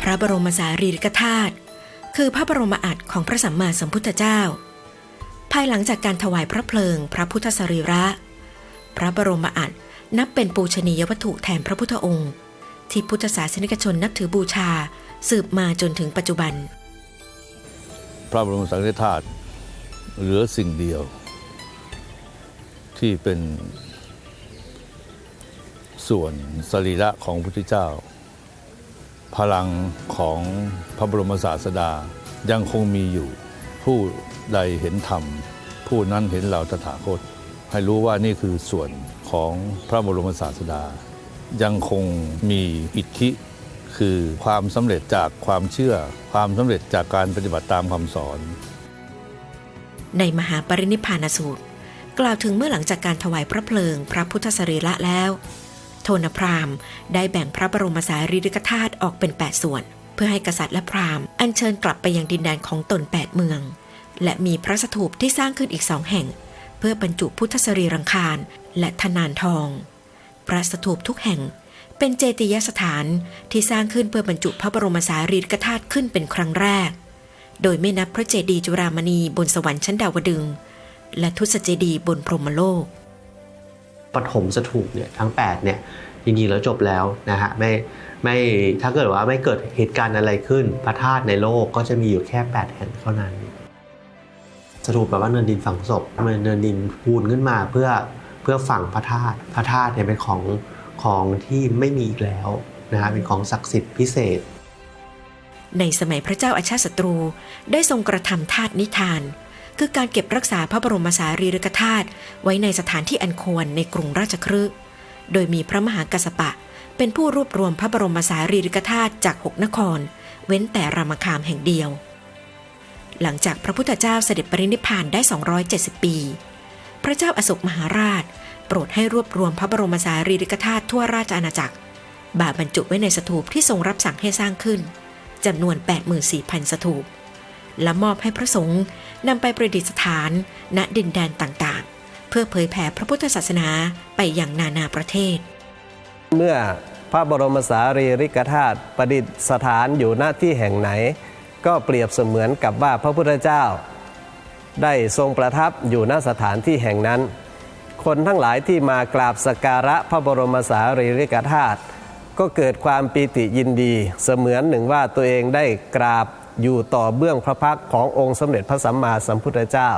พระบรมสารีริกธาตุคือพระบรมอัฐของพระสัมมาสัมพุทธเจ้า ภายหลังจากการถวายพระเพลิง พระพุทธสรีระ พระบรมอัฐนับเป็นปูชนียวัตถุแทนพระพุทธองค์ ที่พุทธศาสนิกชนนับถือบูชาสืบมาจนถึงปัจจุบัน พระบรมสารีริกธาตุเหลือสิ่งเดียว ที่เป็นส่วนสรีระของพระพุทธเจ้า พลังของพระบรมศาสดายังคงมีอยู่ ผู้ใดเห็นธรรม ผู้นั้นเห็นเราตถาคต ให้รู้ว่านี่คือส่วนของพระบรมศาสดา ยังคงมีอิทธิ คือความสำเร็จจากความเชื่อ ความสำเร็จจากการปฏิบัติตามคำสอน ในมหาปรินิพพานสูตร กล่าวถึงเมื่อหลังจากการถวายพระเพลิง พระพุทธสรีระแล้ว โทนพราหม ได้แบ่งพระบรมสารีริกธาตุออกเป็น 8 ส่วน เพื่อให้กษัตริย์และพราหมณ์ อัญเชิญกลับไปยังดินแดนของตน 8 เมือง และมีพระสถูปที่สร้างขึ้นอีกสองแห่ง เพื่อบรรจุพุทธสรีรังคารและธนานทอง พระสถูปทุกแห่งเป็นเจติยสถานที่สร้างขึ้นเพื่อบรรจุพระบรมสารีริกธาตุขึ้นเป็นครั้งแรก โดยไม่นับพระเจดีย์จุฬามณีบนสวรรค์ชั้นดาวดึง และทุสเจดีย์บนพรหมโลกปฐมสถูปเนี่ยทั้ง8เนี่ย จริงๆแล้วจบแล้วนะฮะไม่ไม่ถ้าเกิดว่าไม่เกิดเหตุการณ์อะไรขึ้น พระธาตุในโลกก็จะมีอยู่แค่ 8 แห่งเท่านั้นสถูปแปลว่าเนินดินฝังศพมันเนินดินปูนขึ้นมาเพื่อเพื่อฝังพระธาตุพระธาตุเนี่ยเป็นของของที่ไม่มีอีกแล้วนะฮะเป็นของศักดิ์สิทธิ์พิเศษ ในสมัยพระเจ้าอาชาติศัตรูได้ทรงกระทำธาตุนิทาน คือการเก็บรักษาพระบรมสารีริกธาตุไว้ในสถานที่อันควรในกรุงราชคฤห์ โดยมีพระมหากัสสปะ เป็นผู้รวบรวมพระบรมสารีริกธาตุจากหกนคร เว้นแต่รามคามแห่งเดียว หลังจากพระพุทธเจ้าเสด็จปรินิพพานได้ 270 ปี พระเจ้าอโศกมหาราช โปรดให้รวบรวมพระบรมสารีริกธาตุทั่วราชอาณาจักร บาบรรจุไว้ในสถูปที่ทรงรับสั่งให้สร้างขึ้นจำนวน 84,000 สถูปและมอบให้พระสงฆ์นำไปประดิษฐานณดินแดนต่างๆ เพื่อเผยแผ่พระพุทธศาสนาไปอย่างนานาประเทศ เมื่อพระบรมสารีริกธาตุประดิษฐานอยู่ณที่แห่งไหน ก็เปรียบเสมือนกับว่าพระพุทธเจ้า ได้ทรงประทับอยู่ณสถานที่แห่งนั้น คนทั้งหลายที่มากราบสการะพระบรมสารีริกธาตุก็เกิดความปีติยินดี เสมือนหนึ่งว่าตัวเองได้กราบอยู่ต่อเบื้องพระพักขององค์สมเด็จพระสัมมาสัมพุทธเจ้า